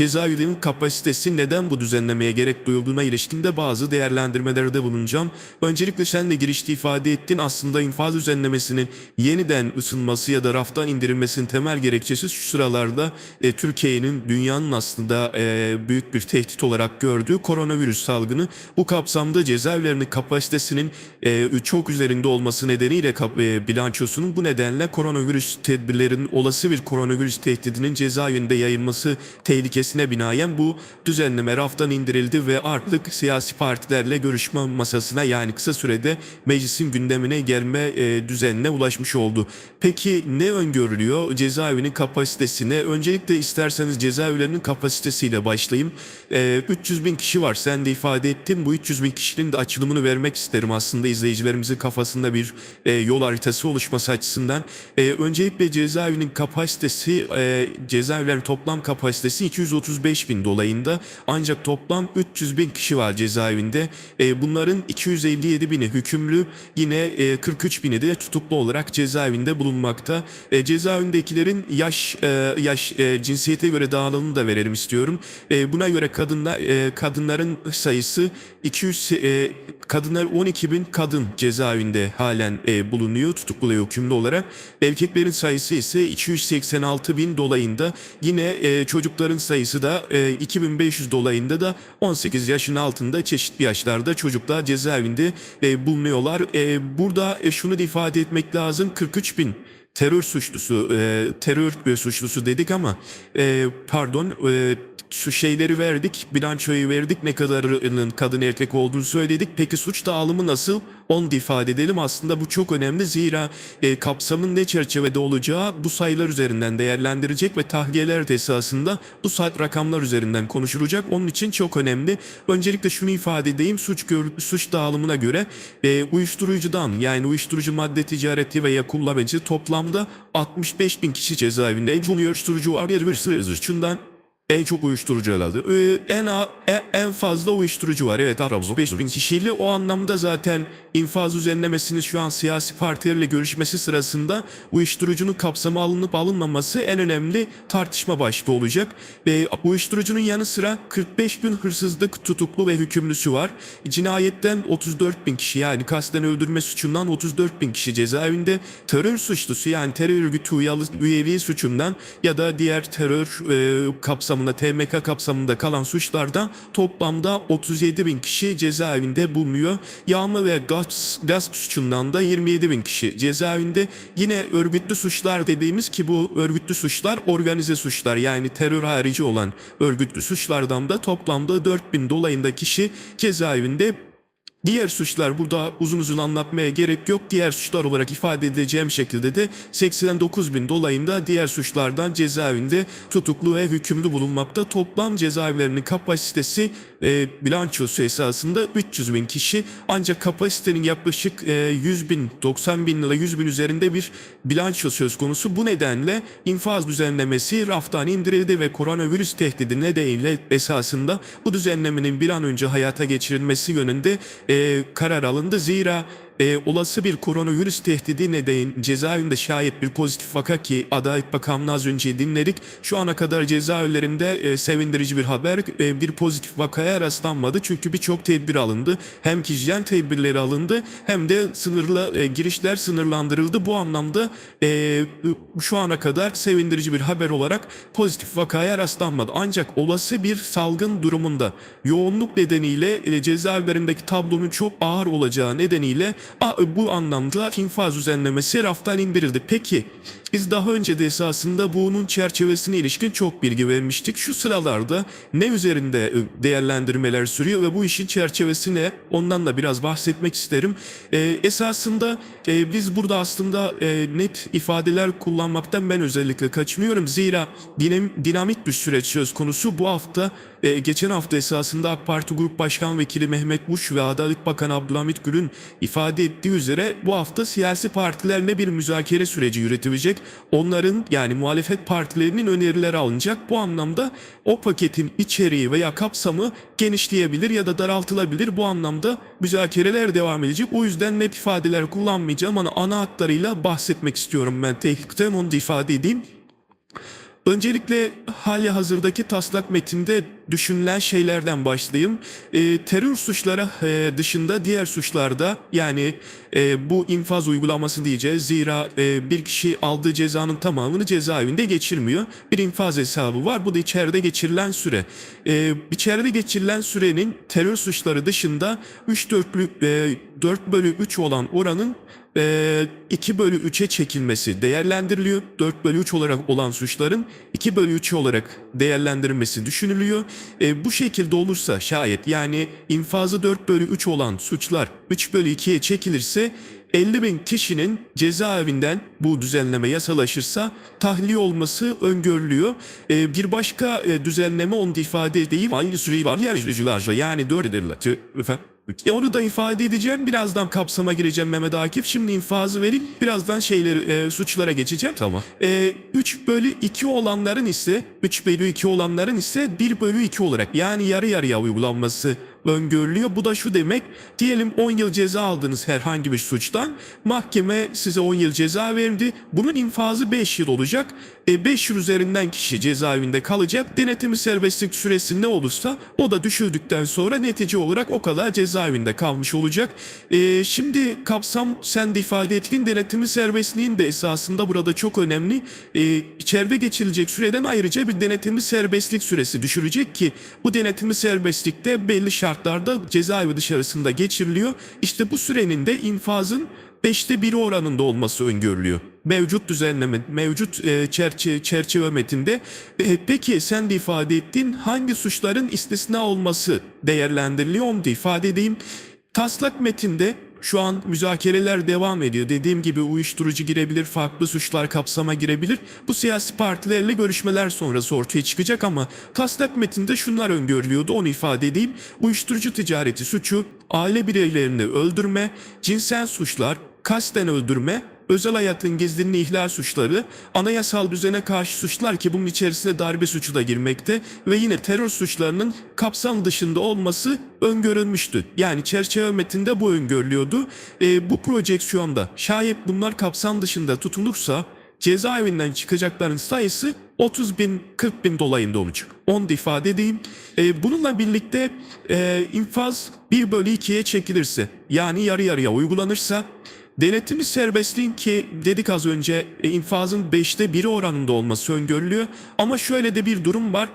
cezaevinin kapasitesi neden bu düzenlemeye gerek duyulduğuna ilişkinde bazı değerlendirmelerde bulunacağım. Öncelikle sen de girişte ifade ettin aslında infaz düzenlemesinin yeniden ısınması ya da raftan indirilmesinin temel gerekçesi şu sıralarda e, Türkiye'nin dünyanın aslında e, büyük bir tehdit olarak gördüğü koronavirüs salgını. Bu kapsamda cezaevlerinin kapasitesinin e, çok üzerinde olması nedeniyle e, bilançosunun bu nedenle koronavirüs tedbirlerinin olası bir koronavirüs tehdidinin cezaevinde yayılması tehlikesine binaen bu düzenleme raftan indirildi ve artık siyasi partilerle görüşme masasına yani kısa sürede meclisin gündemine gelme e, düzenine ulaşmış oldu. Peki ne öngörülüyor cezaevinin kapasitesine? Öncelikle isterseniz cezaevlerinin kapasitesiyle başlayayım. E, 300 bin kişi var sen de ifade ettin. Bu 300 bin kişinin de açılımını vermek isterim aslında izleyicilerimizin kafasında bir e, yol haritası oluşması açısından. E, öncelikle cezaevinin kapasitesi e, cezaevlerin toplam kapasitesi 235 bin dolayında ancak toplam 300 bin kişi var cezaevinde. E, bunların 257 bini hükümlü yine e, 43 bini de tutuklu olarak cezaevinde bulunmakta. E, cezaevindekilerin yaş e, yaş e, cinsiyete göre dağılımını da verelim istiyorum. E, buna göre kadınlar e, kadınların sayısı 200 e, kadınlar 12 bin kadın cezaevinde halen e, bulunuyor tutuklu ve hükümlü olarak. Erkeklerin sayısı ise 286 bin dolayında. Yine e, çocukların sayısı da e, 2500 dolayında da 18 yaşın altında çeşitli yaşlarda çocuklar cezaevinde e, bulunuyorlar. E, burada e, şunu da ifade etmek lazım 43 bin terör suçlusu, e, terör e, suçlusu dedik ama e, pardon e, şu şeyleri verdik, bilançoyu verdik, ne kadarının kadın erkek olduğunu söyledik. Peki suç dağılımı nasıl? Onu ifade edelim. Aslında bu çok önemli zira e, kapsamın ne çerçevede olacağı bu sayılar üzerinden değerlendirecek ve tahliyeler de esasında bu saat rakamlar üzerinden konuşulacak. Onun için çok önemli. Öncelikle şunu ifade edeyim. Suç gör, suç dağılımına göre e, uyuşturucudan yani uyuşturucu madde ticareti veya kullanıcı toplamda 65 bin kişi cezaevinde. Uyuşturucu bir şundan en çok uyuşturucu herhalde. Ee, en, a- e- en fazla uyuşturucu var. Evet aramızda 5 bin kişiyle. O anlamda zaten infaz düzenlemesinin şu an siyasi partilerle görüşmesi sırasında uyuşturucunun kapsamı alınıp alınmaması en önemli tartışma başlığı olacak. Ve uyuşturucunun yanı sıra 45 bin hırsızlık tutuklu ve hükümlüsü var. Cinayetten 34 bin kişi yani kasten öldürme suçundan 34 bin kişi cezaevinde. Terör suçlusu yani terör örgütü üyeliği suçundan ya da diğer terör e, kapsamında TMK kapsamında kalan suçlardan toplamda 37 bin kişi cezaevinde bulunuyor. Yağma ve gaz, gaz suçundan da 27 bin kişi cezaevinde. Yine örgütlü suçlar dediğimiz ki bu örgütlü suçlar organize suçlar yani terör harici olan örgütlü suçlardan da toplamda 4 bin dolayında kişi cezaevinde Diğer suçlar burada uzun uzun anlatmaya gerek yok. Diğer suçlar olarak ifade edeceğim şekilde de 89 bin dolayında diğer suçlardan cezaevinde tutuklu ve hükümlü bulunmakta. Toplam cezaevlerinin kapasitesi e, bilançosu esasında 300 bin kişi. Ancak kapasitenin yaklaşık e, 100 bin, 90 bin lira 100 bin üzerinde bir bilanço söz konusu. Bu nedenle infaz düzenlemesi raftan indirildi ve koronavirüs tehdidi nedeniyle esasında bu düzenlemenin bir an önce hayata geçirilmesi yönünde e, karar alındı. Zira e, olası bir koronavirüs tehdidi nedeniyle cezaevinde şayet bir pozitif vaka ki Adalet Bakanlığı az önce dinledik. Şu ana kadar cezaevlerinde e, sevindirici bir haber e, bir pozitif vakaya rastlanmadı. Çünkü birçok tedbir alındı. Hem hijyen tedbirleri alındı hem de sınırla e, girişler sınırlandırıldı. Bu anlamda e, şu ana kadar sevindirici bir haber olarak pozitif vakaya rastlanmadı. Ancak olası bir salgın durumunda yoğunluk nedeniyle e, cezaevlerindeki tablonun çok ağır olacağı nedeniyle bu anlamda infaz düzenlemesi raftan indirildi. Peki biz daha önce de esasında bunun çerçevesine ilişkin çok bilgi vermiştik. Şu sıralarda ne üzerinde değerlendirmeler sürüyor ve bu işin çerçevesi ne? Ondan da biraz bahsetmek isterim. E, esasında e, biz burada aslında e, net ifadeler kullanmaktan ben özellikle kaçınıyorum. Zira dinam, dinamik bir süreç söz konusu. Bu hafta e, geçen hafta esasında AK Parti Grup Başkan Vekili Mehmet Buş ve Adalet Bakanı Abdülhamit Gül'ün ifade ettiği üzere bu hafta siyasi partilerle bir müzakere süreci yürütülecek. Onların yani muhalefet partilerinin önerileri alınacak. Bu anlamda o paketin içeriği veya kapsamı genişleyebilir ya da daraltılabilir. Bu anlamda müzakereler devam edecek. O yüzden net ifadeler kullanmayacağım ama ana hatlarıyla bahsetmek istiyorum ben. Tehlikten onu ifade edeyim. Öncelikle hali hazırdaki taslak metinde düşünülen şeylerden başlayayım. E, terör suçları e, dışında diğer suçlarda yani e, bu infaz uygulaması diyeceğiz. Zira e, bir kişi aldığı cezanın tamamını cezaevinde geçirmiyor. Bir infaz hesabı var. Bu da içeride geçirilen süre. E, içeride geçirilen sürenin terör suçları dışında 3 dörtlük e, 4 bölü 3 olan oranın e, 2 bölü 3'e çekilmesi değerlendiriliyor. 4 bölü 3 olarak olan suçların 2 bölü 3 olarak değerlendirilmesi düşünülüyor. E, bu şekilde olursa şayet yani infazı 4 bölü 3 olan suçlar 3 bölü 2'ye çekilirse 50 bin kişinin cezaevinden bu düzenleme yasalaşırsa tahliye olması öngörülüyor. E, bir başka e, düzenleme onu ifade edeyim. Aynı süreyi var sürücülerce yani 4 ederler. Efendim? E onu da ifade edeceğim. Birazdan kapsama gireceğim Mehmet Akif. Şimdi infazı verip birazdan şeyleri e, suçlara geçeceğim. Tamam. E, 3 bölü 2 olanların ise 3 bölü 2 olanların ise 1 bölü 2 olarak yani yarı yarıya uygulanması öngörülüyor. Bu da şu demek diyelim 10 yıl ceza aldınız herhangi bir suçtan. Mahkeme size 10 yıl ceza verdi. Bunun infazı 5 yıl olacak. E, 5 yıl üzerinden kişi cezaevinde kalacak. Denetimi serbestlik süresi ne olursa o da düşürdükten sonra netice olarak o kadar cezaevinde kalmış olacak. E, şimdi kapsam sen de ifade ettiğin denetimi serbestliğin de esasında burada çok önemli. E, içeride geçirilecek süreden ayrıca bir denetimi serbestlik süresi düşürecek ki bu denetimi serbestlikte belli şartlarda cezaevi dışarısında geçiriliyor. İşte bu sürenin de infazın beşte biri oranında olması öngörülüyor. Mevcut düzenleme, mevcut e, çerçe, çerçeve metinde. E, peki sen de ifade ettin hangi suçların istisna olması değerlendiriliyor onu da ifade edeyim. Taslak metinde şu an müzakereler devam ediyor. Dediğim gibi uyuşturucu girebilir, farklı suçlar kapsama girebilir. Bu siyasi partilerle görüşmeler sonrası ortaya çıkacak ama taslak metinde şunlar öngörülüyordu onu ifade edeyim. Uyuşturucu ticareti suçu, aile bireylerini öldürme, cinsel suçlar, kasten öldürme, özel hayatın gizliliğini ihlal suçları, anayasal düzene karşı suçlar ki bunun içerisine darbe suçu da girmekte ve yine terör suçlarının kapsam dışında olması öngörülmüştü. Yani çerçeve metinde bu öngörülüyordu. E, bu projeksiyonda şayet bunlar kapsam dışında tutulursa cezaevinden çıkacakların sayısı 30 bin 40 bin dolayında olacak. Onu da ifade edeyim. E, bununla birlikte e, infaz 1 bölü 2'ye çekilirse yani yarı yarıya uygulanırsa Denetimi serbestliğin ki dedik az önce e, infazın 5'te 1'i oranında olması öngörülüyor. Ama şöyle de bir durum var.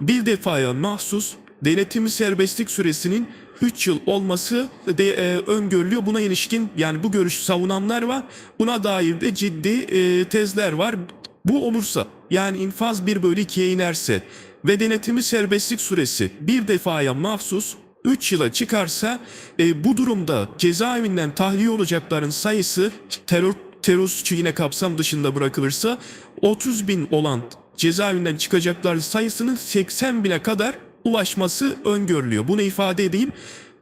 Bir defaya mahsus denetimi serbestlik süresinin 3 yıl olması de e, öngörülüyor. Buna ilişkin yani bu görüşü savunanlar var. Buna dair de ciddi e, tezler var. Bu olursa yani infaz 1 bölü 2'ye inerse ve denetimi serbestlik süresi bir defaya mahsus 3 yıla çıkarsa e, bu durumda cezaevinden tahliye olacakların sayısı terör terör suçu yine kapsam dışında bırakılırsa 30 bin olan cezaevinden çıkacaklar sayısının 80 bine kadar ulaşması öngörülüyor. Bunu ifade edeyim.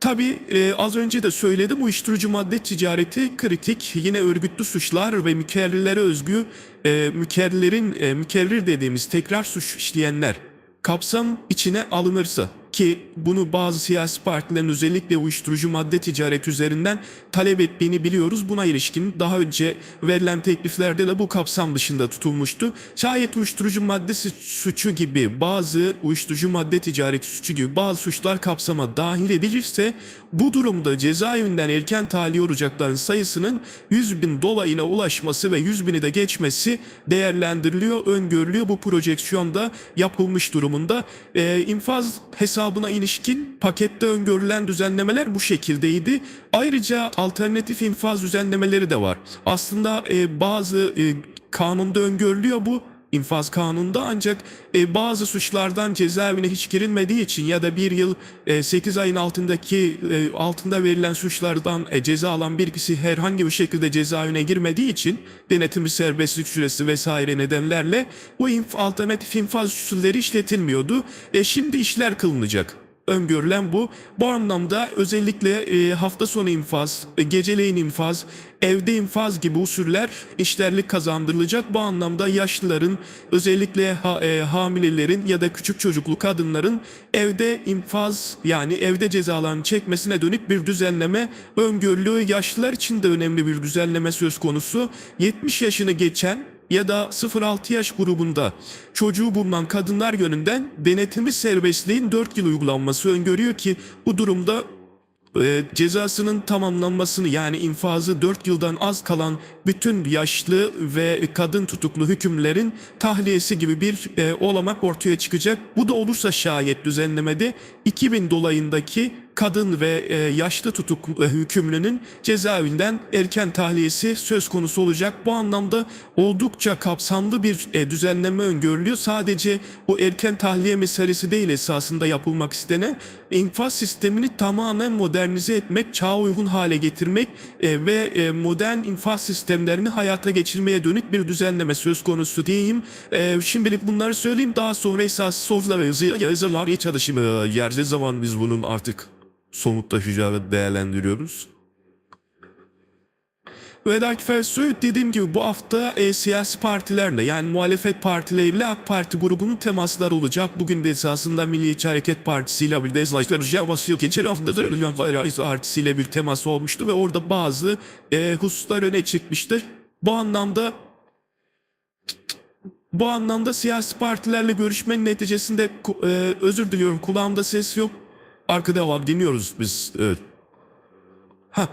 Tabi az önce de söyledim uyuşturucu madde ticareti kritik yine örgütlü suçlar ve mükerrirlere özgü e, mükerrilerin e, mükerrir dediğimiz tekrar suç işleyenler kapsam içine alınırsa ki bunu bazı siyasi partilerin özellikle uyuşturucu madde ticaret üzerinden talep ettiğini biliyoruz. Buna ilişkin daha önce verilen tekliflerde de bu kapsam dışında tutulmuştu. Şayet uyuşturucu madde suçu gibi bazı uyuşturucu madde ticareti suçu gibi bazı suçlar kapsama dahil edilirse bu durumda cezaevinden erken tahliye olacakların sayısının 100 bin dolayına ulaşması ve 100 bini de geçmesi değerlendiriliyor, öngörülüyor. Bu projeksiyonda yapılmış durumunda. Ee, infaz hesabına ilişkin pakette öngörülen düzenlemeler bu şekildeydi. Ayrıca alternatif infaz düzenlemeleri de var. Aslında e, bazı e, kanunda öngörülüyor bu infaz kanununda ancak e, bazı suçlardan cezaevine hiç girilmediği için ya da bir yıl e, 8 ayın altındaki e, altında verilen suçlardan e, ceza alan bir kişi herhangi bir şekilde cezaevine girmediği için denetimi serbestlik süresi vesaire nedenlerle bu inf alternatif infaz usulleri işletilmiyordu. E, şimdi işler kılınacak öngörülen bu. Bu anlamda özellikle e, hafta sonu infaz, e, geceleyin infaz, evde infaz gibi usuller işlerlik kazandırılacak. Bu anlamda yaşlıların, özellikle ha, e, hamilelerin ya da küçük çocuklu kadınların evde infaz yani evde cezalarını çekmesine dönük bir düzenleme öngörülüyor. Yaşlılar için de önemli bir düzenleme söz konusu. 70 yaşını geçen ya da 0-6 yaş grubunda çocuğu bulunan kadınlar yönünden denetimi serbestliğin 4 yıl uygulanması öngörüyor ki bu durumda e, cezasının tamamlanmasını yani infazı 4 yıldan az kalan bütün yaşlı ve kadın tutuklu hükümlerin tahliyesi gibi bir e, olamak ortaya çıkacak. Bu da olursa şayet düzenlemede 2000 dolayındaki kadın ve e, yaşlı tutuklu e, hükümlünün cezaevinden erken tahliyesi söz konusu olacak. Bu anlamda oldukça kapsamlı bir e, düzenleme öngörülüyor. Sadece bu erken tahliye meselesi değil esasında yapılmak istenen infaz sistemini tamamen modernize etmek, çağa uygun hale getirmek e, ve e, modern infaz sistemlerini hayata geçirmeye dönük bir düzenleme söz konusu diyeyim. E, şimdilik bunları söyleyeyim. Daha sonra esas sorular ve yazı- yazılar iyi çalışma yerde zaman biz bunun artık somutlaşacağını değerlendiriyoruz. Vedat Fersoy dediğim gibi bu hafta e, siyasi partilerle yani muhalefet partileriyle AK Parti grubunun temasları olacak. Bugün de esasında Milliyetçi Hareket Partisi ile bir de basıyor. Geçen hafta da Ülgen Partisi ile bir temas olmuştu ve orada bazı e, hususlar öne çıkmıştır. Bu anlamda bu anlamda siyasi partilerle görüşmenin neticesinde e, özür diliyorum kulağımda ses yok. Arkada var dinliyoruz biz. Evet. Ha,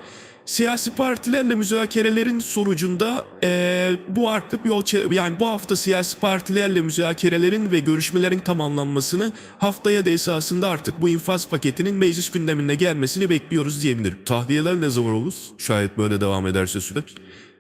siyasi partilerle müzakerelerin sonucunda eee, bu artık yol yani bu hafta siyasi partilerle müzakerelerin ve görüşmelerin tamamlanmasını haftaya da esasında artık bu infaz paketinin meclis gündemine gelmesini bekliyoruz diyebilirim. Tahliyeler ne zaman olur? Şayet böyle devam ederse süreç.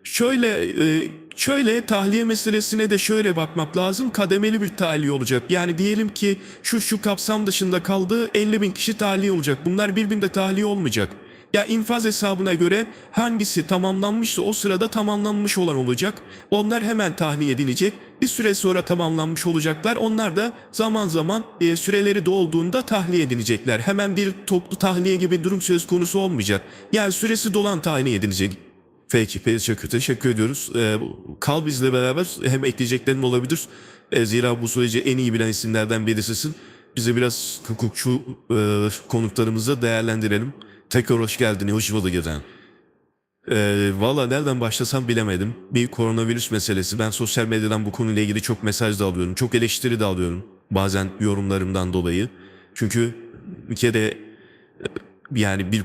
Şöyle e, şöyle tahliye meselesine de şöyle bakmak lazım. Kademeli bir tahliye olacak. Yani diyelim ki şu şu kapsam dışında kaldı 50 bin kişi tahliye olacak. Bunlar birbirinde tahliye olmayacak. Ya infaz hesabına göre hangisi tamamlanmışsa o sırada tamamlanmış olan olacak. Onlar hemen tahliye edilecek. Bir süre sonra tamamlanmış olacaklar. Onlar da zaman zaman e, süreleri dolduğunda tahliye edilecekler. Hemen bir toplu tahliye gibi durum söz konusu olmayacak. Yani süresi dolan tahliye edilecek. Peki, peki çok teşekkür ediyoruz. Ee, kal bizle beraber hem ekleyeceklerin olabilir. Ee, zira bu süreci en iyi bilen isimlerden birisisin. Bize biraz hukukçu e, konuklarımızı değerlendirelim. Tekrar hoş geldin, hoş bulduk efendim. Ee, Valla nereden başlasam bilemedim. Bir koronavirüs meselesi. Ben sosyal medyadan bu konuyla ilgili çok mesaj da alıyorum. Çok eleştiri de alıyorum. Bazen yorumlarımdan dolayı. Çünkü bir kere e, yani bir